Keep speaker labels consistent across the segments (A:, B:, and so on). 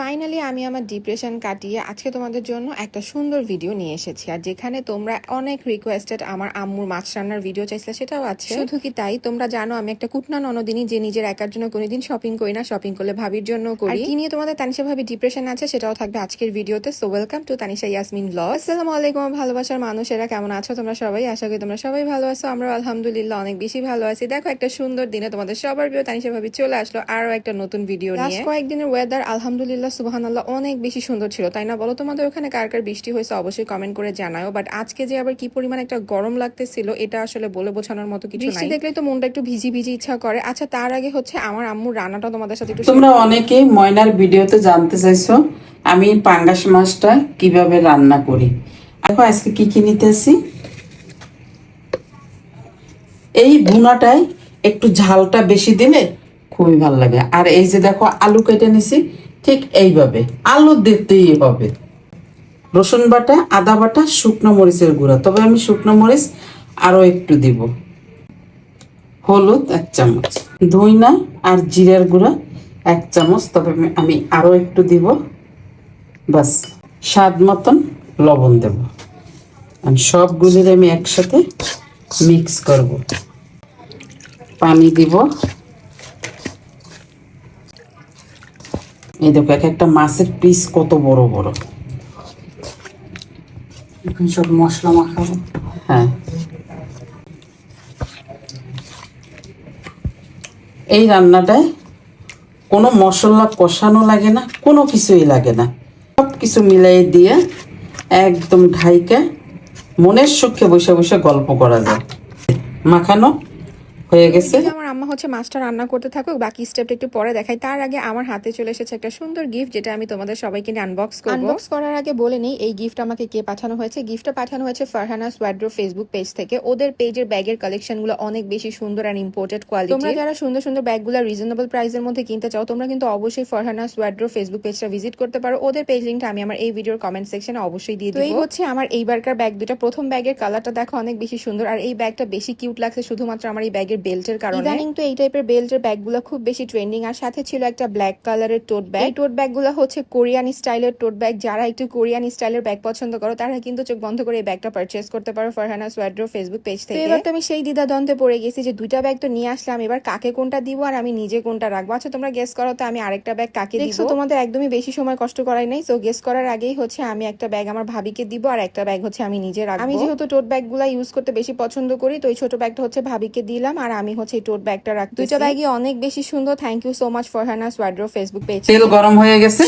A: Finally আমি আমার depression কাটিয়ে আজকে তোমাদের জন্য একটা সুন্দর ভিডিও নিয়ে এসেছি। আর যেখানে তোমরা অনেক রিকোয়েস্টেড আমার আম্মুর মাছ রান্নার ভিডিও চাইছিলে সেটাও আছে। শুধু কি তাই? তোমরা জানো আমি একটা কুটনা ননদিনী যে নিজের একার জন্য কোনোদিন শপিং করি না শপিং করলে ভাবির জন্য করি। কি নিয়ে তোমাদের তানিশা ভাবি ডিপ্রেশন আছে সেটাও থাকবে আজকের ভিডিওতে so welcome to Tanisha Yasmin vlog আসসালামু আলাইকুম ভালোবাসার মানুষেরা কেমন আছো তোমরা সবাই? আশা করি তোমরা সবাই ভালো আছো আমরা আলহামদুলিল্লাহ অনেক বেশি ভালো আছি। দেখো একটা সুন্দর দিনে তোমাদের সবার প্রিয় তানিশা ভাবি চলে আসলো আরও একটা নতুন ভিডিও নিয়ে। কয়েকদিনের ওয়েদার আলহামদুলিল্লাহ সুবহানাল্লাহ অনেক বেশি সুন্দর ছিল তাই না? বলো তোমাদের ওখানে কার কার বৃষ্টি হয়েছে অবশ্যই কমেন্ট করে জানাও বাট আজকে যে আবার কি পরিমাণ একটা গরম লাগতেছিল এটা আসলে বলে বোঝানোর মতো কিছু নাই। দেখলে তো মনটা একটু ভিজি ভিজি ইচ্ছা করে। আচ্ছা তার আগে হচ্ছে আমার আম্মুর রান্নাটা তোমাদের সাথে একটু
B: তোমরা অনেকে ময়নার ভিডিওতে জানতে চাইছো আমি পাঙ্গাস মাছটা কীভাবে রান্না করি। দেখো আজকে কি কি নিতেছি? এই ভুনাটায় একটু ঝালটা বেশি দিলে খুবই ভালো লাগে। আর এই যে দেখো আলু কেটে নিছি ঠিক এইভাবে, আলু দিতেই হবে। রসুন বাটা, আদা বাটা, শুকনো মরিচের গুঁড়া। তবে আমি শুকনো মরিচ আরও একটু দিব। হলুদ এক চামচ, ধইনা আর জিরার গুঁড়া এক চামচ, তবে আমি- আমি আরও একটু দিব। বাস স্বাদ মতন লবণ দেব। আর সবগুলির আমি একসাথে মিক্স করব। পানি দিব। এই দেখো এক একটা মাছের পিস কত বড় বড়।
C: এখন সব মশলা মাখাবো।
B: হ্যাঁ। এই রান্নাটায় কোনো মশলা কষানো লাগে না কোনো কিছুই লাগে না। সব কিছু মিলাই দিয়ে একদম ঢাইকে মনের সুখে বসে বসে গল্প করা যায়। মাখানো হয়ে গেছে।
A: আমার আম্মা হচ্ছে মাছটা রান্না করতে থাকুক বাকি স্টেপটা একটু পরে দেখাই। তার আগে আমার হাতে চলে এসেছে একটা সুন্দর গিফট যেটা আমি তোমাদের সবাইকে নিয়ে আনবক্স করব। আনবক্স করার আগে বলে নেই এই গিফট আমাকে কে পাঠানো হয়েছে? গিফটটা পাঠানো হয়েছে ফারহানা সোয়াড্রো ফেসবুক পেজ থেকে। ওদের পেজের ব্যাগের কালেকশনগুলো অনেক বেশি সুন্দর আর ইম্পোর্টেড কোয়ালিটি তোমরা যারা সুন্দর সুন্দর ব্যাগগুলো রিজনেবল প্রাইসের মধ্যে কিনতে চাও তোমরা কিন্তু অবশ্যই ফারহানা সোয়াড্রো ফেসবুক পেজটা ভিজিট করতে পারো। ওদের পেজ লিঙ্কটা আমি আমার এই ভিডিওর কমেন্ট সেকশনে অবশ্যই দিয়ে দিব এই হচ্ছে আমার এইবারকার ব্যাগ দুটা প্রথম ব্যাগের কালারটা দেখো অনেক বেশি সুন্দর। আর এই ব্যাগটা বেশি কিউট লাগছে শুধুমাত্র আমার এই ব্যাগের বেল্টের কারণে। ইদানিং তো এই টাইপের বেল্টের ব্যাগগুলো খুব বেশি ট্রেন্ডিং। আর সাথে ছিল একটা ব্ল্যাক কালারের টোট ব্যাগ। এই টোট ব্যাগগুলো হচ্ছে কোরিয়ান স্টাইলের টোট ব্যাগ। যারা একটু কোরিয়ান স্টাইলের ব্যাগ পছন্দ করো তারা কিন্তু চোখ বন্ধ করে এই ব্যাগটা পারচেস করতে পারো ফারহানা সোয়াড্রো ফেসবুক পেজ থেকে। এবার তো আমি সেই দ্বিধা দ্বন্দ্বে পড়ে গেছি যে দুইটা ব্যাগ তো নিয়ে আসলাম এবার কাকে কোনটা দিব আর আমি নিজে কোনটা রাখব? আচ্ছা তোমরা গেস করো তো আমি আরেকটা ব্যাগ কাকে দিব? তোমাদের একদমই বেশি সময় কষ্ট করাই নাই। তো গেস করার আগেই হচ্ছে আমি একটা ব্যাগ আমার ভাবিকে দিব আর একটা ব্যাগ হচ্ছে আমি নিজে রাখব। আমি যেহেতু টোট ব্যাগগুলো ইউজ করতে বেশি পছন্দ করি তো এই ছোট ব্যাগটা হচ্ছে ভাবিকে দিলাম। আর আমি হচ্ছে এই টোট ব্যাগটা রাখতে দুইটা ব্যাগই অনেক বেশি সুন্দর। Thank you so much Farhana wardrobe Facebook page
B: তেল গরম হয়ে গেছে।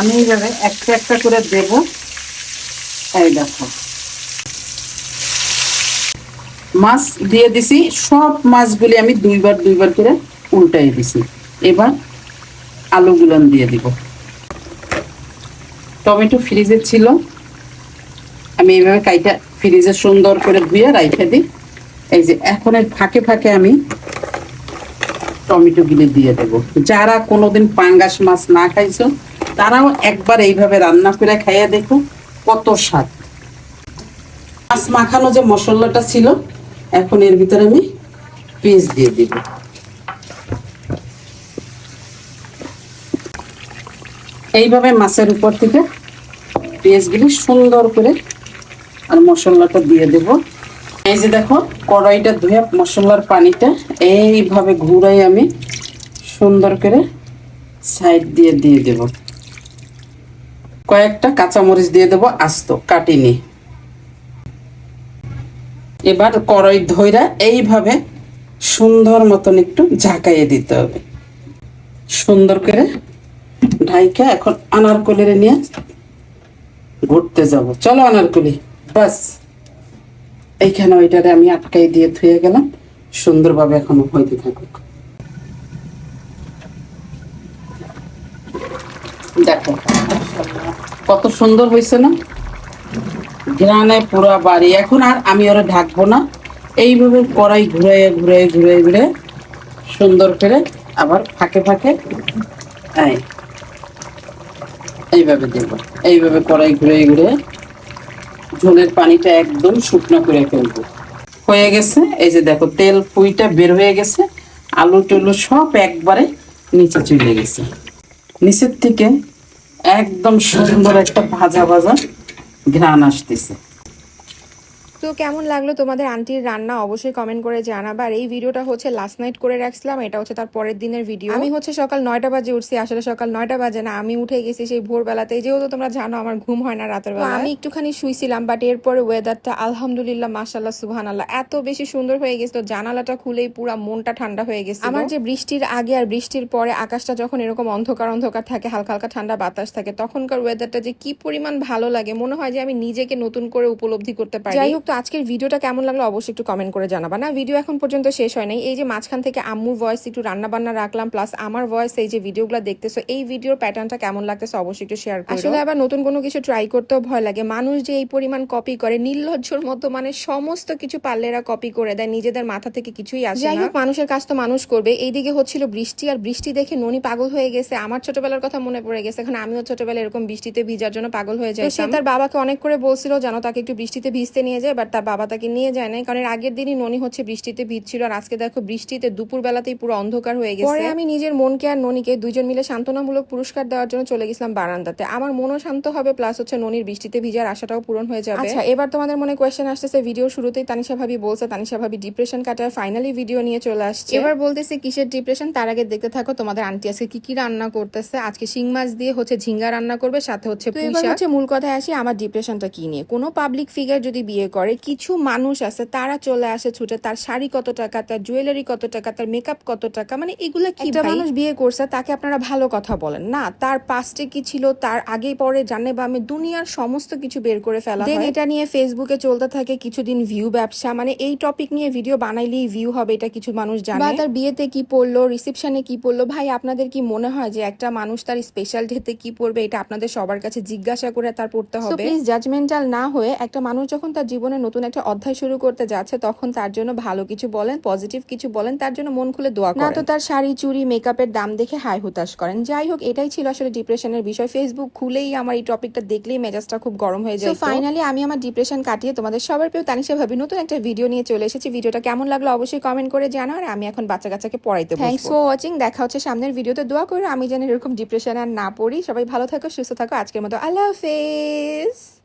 B: আমি এইভাবে একটা একটা করে দেব। এই দেখো। মাছ দিয়ে দিছি। সব মাছগুলি আমি দুইবার দুইবার করে উল্টাই দিছি। এবার আলুগুলো দিয়ে দিব। টমেটো ফ্রিজে ছিল। আমি এইভাবে কাইটা ফ্রিজে সুন্দর করে ধুয়ে রাইখে দিই। এই যে এখন এর ফাঁকে ফাঁকে আমি টমেটো গুলি দিয়ে দেবো। যারা কোনোদিন পাঙ্গাস মাছ না খাইছো, তারাও একবার এইভাবে রান্না করে খাইয়ে দেখো কত স্বাদ। মাছ মাখানো যে মশলাটা ছিল, এখন এর ভিতরে আমি পেঁয়াজ দিয়ে দিব। এইভাবে মাছের উপর থেকে পেঁয়াজগুলি সুন্দর করে আর মশলাটা দিয়ে দেব। এই যে দেখো, কড়াইটা ধুয়ে মশলার পানিটা এইভাবে ঘুরাই আমি সুন্দর করে সাইড দিয়ে দিয়ে দেব। কয়েকটা কাঁচামরিচ দিয়ে দেব আস্ত, কাটিনি। এবার কড়াই ধইরা এইভাবে সুন্দর মতন একটু ঝাঁকাইয়ে দিতে হবে। সুন্দর করে ঢাইকা এখন আনারকলিরে নিয়ে ঘুরতে যাব। চলো আনারকলি। বাস, এইখানে ওইটারে আমি আটকাই দিয়ে গেলাম। সুন্দরভাবে এখনও হইতে থাকুক। দেখো, কত সুন্দর হয়েছে না? বাড়ি। এখন আর আমি ওরা ঢাকবো না। এইভাবে কড়াই ঘুরে ঘুরে ঘুরে ঘুরে সুন্দর করে আবার ফাঁকে ফাঁকে, এই, এইভাবে দেবো। এইভাবে কড়াই ঘুরে ঘুরে ঝোলের পানিটা একদম শুকনো করে ফেলব। হয়ে গেছে, এই যে দেখো, তেল পুঁইটা বের হয়ে গেছে, আলু টুলু সব একবারে নিচে চলে গেছে। নিচের থেকে একদম সুন্দর একটা ভাজা ভাজা ঘ্রাণ আসতেছে।
A: তো কেমন লাগল তোমাদের আন্টির রান্না? অবশ্যই কমেন্ট করে জানাবা। আর এই ভিডিওটা হচ্ছে লাস্ট নাইট করে রাখছিলাম, এটা হচ্ছে তার পরের দিনের ভিডিও আমি হচ্ছে সকাল নয়টা বাজে উঠছি, আসলে সকাল নয়টা বাজে না, আমি উঠে গেছি সেই ভোরবেলাতে। যেহেতু তোমরা জানো, আমার ঘুম হয় না রাতের বেলা আমি একটুখানি শুইছিলাম বাট এরপরে ওয়েদারটা আলহামদুলিল্লাহ মাসাল্লাহ সুবহান আল্লাহ এত বেশি সুন্দর হয়ে গেছে তো জানালাটা খুলেই পুরো মনটা ঠান্ডা হয়ে গেছে আমার যে বৃষ্টির আগে আর বৃষ্টির পরে আকাশটা যখন এরকম অন্ধকার অন্ধকার থাকে, হালকা হালকা ঠান্ডা বাতাস থাকে, তখনকার ওয়েদারটা যে কি পরিমাণ ভালো লাগে, মনে হয় যে আমি নিজেকে নতুন করে উপলব্ধি করতে পারি। যাই হোক তো আজকের ভিডিওটা কেমন লাগল অবশ্যই একটু কমেন্ট করে জানাবা। না ভিডিও এখন পর্যন্ত শেষ হয় নাই। এই যে মাঝখান থেকে আম্মুর ভয়েস একটু রান্না বান্না রাখলাম প্লাস আমার ভয়েস এই যে ভিডিওগুলো দেখতেছো এই ভিডিওর প্যাটার্নটা কেমন লাগতেছে অবশ্যই একটু শেয়ার করো। আসলে আবার নতুন কোনো কিছু ট্রাই করতেও ভয় লাগে। মানুষ যে এই পরিমাণ কপি করে নির্লজ্জর মতো মানে সমস্ত কিছু পারলেরা কপি করে দেয় নিজেদের মাথা থেকে কিছুই আসে যাই হোক মানুষের কাজ তো মানুষ করবে। এইদিকে হচ্ছিল বৃষ্টি আর বৃষ্টি দেখে ননি পাগল হয়ে গেছে। আমার ছোটবেলার কথা মনে পড়ে গেছে। এখন আমিও ছোটবেলায় এরকম বৃষ্টিতে ভিজার জন্য পাগল হয়ে যাই সে তার বাবাকে অনেক করে বলছিল যেন তাকে একটু বৃষ্টিতে ভিজতে নিয়ে যায় বাট তার বাবা তাকে নিয়ে যায় নাই। কারণ এর আগের দিনই ননি হচ্ছে বৃষ্টিতে ভিজছিল আর আজকে দেখো বৃষ্টিতে দুপুর বেলাতেই পুরো অন্ধকার হয়ে গেছে। পরে আমি নিজের মনকে আর ননিকে দুইজন মিলে সান্ত্বনামূলক পুরস্কার দেওয়ার জন্য চলে গেছিলাম বারান্দাতে। আমার মনও শান্ত হবে প্লাস হচ্ছে ননির বৃষ্টিতে ভিজার আশাটাও পূরণ হয়ে যাবে। আচ্ছা এবার তোমাদের মনে কোয়েশ্চেন আসতেছে ভিডিও শুরুতেই তানিশা ভাবি বলছে তানিশা ভাবি ডিপ্রেশন কাটার ফাইনালি ভিডিও নিয়ে চলে আসছে। এবার বলতেছে কিসের ডিপ্রেশন তার আগে দেখতে থাকো তোমাদের আন্টি আজকে কি কি রান্না করতেছে। আজকে শিং মাছ দিয়ে হচ্ছে ঝিঙ্গা রান্না করবে সাথে হচ্ছে হচ্ছে মূল কথায় আসি আমার ডিপ্রেশনটা কি নিয়ে? কোনো পাবলিক ফিগার যদি বিয়ে করে কিছু মানুষ আছে তারা চলে আসে ছুটে তার শাড়ি কত টাকা তার জুয়েলারি কত টাকা তার মেকআপ কত টাকা মানে এগুলো কি মানুষ বিয়ে করছে তাকে আপনারা ভালো কথা বলেন। না তার পাস্টে কি ছিল তার আগে পরে জানে বা আমি দুনিয়ার সমস্ত কিছু বের করে ফেলা দেন এটা নিয়ে ফেসবুকে চলতে থাকে কিছুদিন ভিউ ব্যবসা মানে এই টপিক নিয়ে ভিডিও বানাইলেই ভিউ হবে এটা কিছু মানুষ জানে। বা তার বিয়েতে কি পড়ল রিসেপশনে কি পড়ল ভাই আপনাদের কি মনে হয় যে একটা মানুষ তার স্পেশাল ডেতে কি পড়বে এটা আপনাদের সবার কাছে জিজ্ঞাসা করে তার পড়তে হবে। প্লিজ জাজমেন্টাল না হয়ে একটা মানুষ যখন তার জীবনে নতুন একটা অধ্যায় শুরু করতে যাচ্ছে তখন তার জন্য ভালো কিছু বলেন পজিটিভ কিছু বলেন তার জন্য মন খুলে দোয়া না তো তার শাড়ি চুরি মেকআপের দাম দেখে হাই হুতাশ করেন। যাই হোক এটাই ছিল আসলে ডিপ্রেশনের বিষয়। ফেসবুক খুলেই আমার এই টপিকটা দেখলেই মেজাজটা খুব গরম হয়ে যায় ফাইনালি আমি আমার ডিপ্রেশন কাটিয়ে তোমাদের সবার প্রিয় তানিশা ভাবি নতুন একটা ভিডিও নিয়ে চলে এসেছি। ভিডিওটা কেমন লাগল অবশ্যই কমেন্ট করে জানাও আর আমি এখন বাচ্চা কাচ্চাকে পড়াইতে থ্যাংকস ফর ওয়াচিং দেখা হচ্ছে সামনের ভিডিওতে দোয়া করে আমি যেন এরকম ডিপ্রেশন আর না পড়ি। সবাই ভালো থাকো সুস্থ থাকো। আজকের মতো আল্লাহ হাফেজ।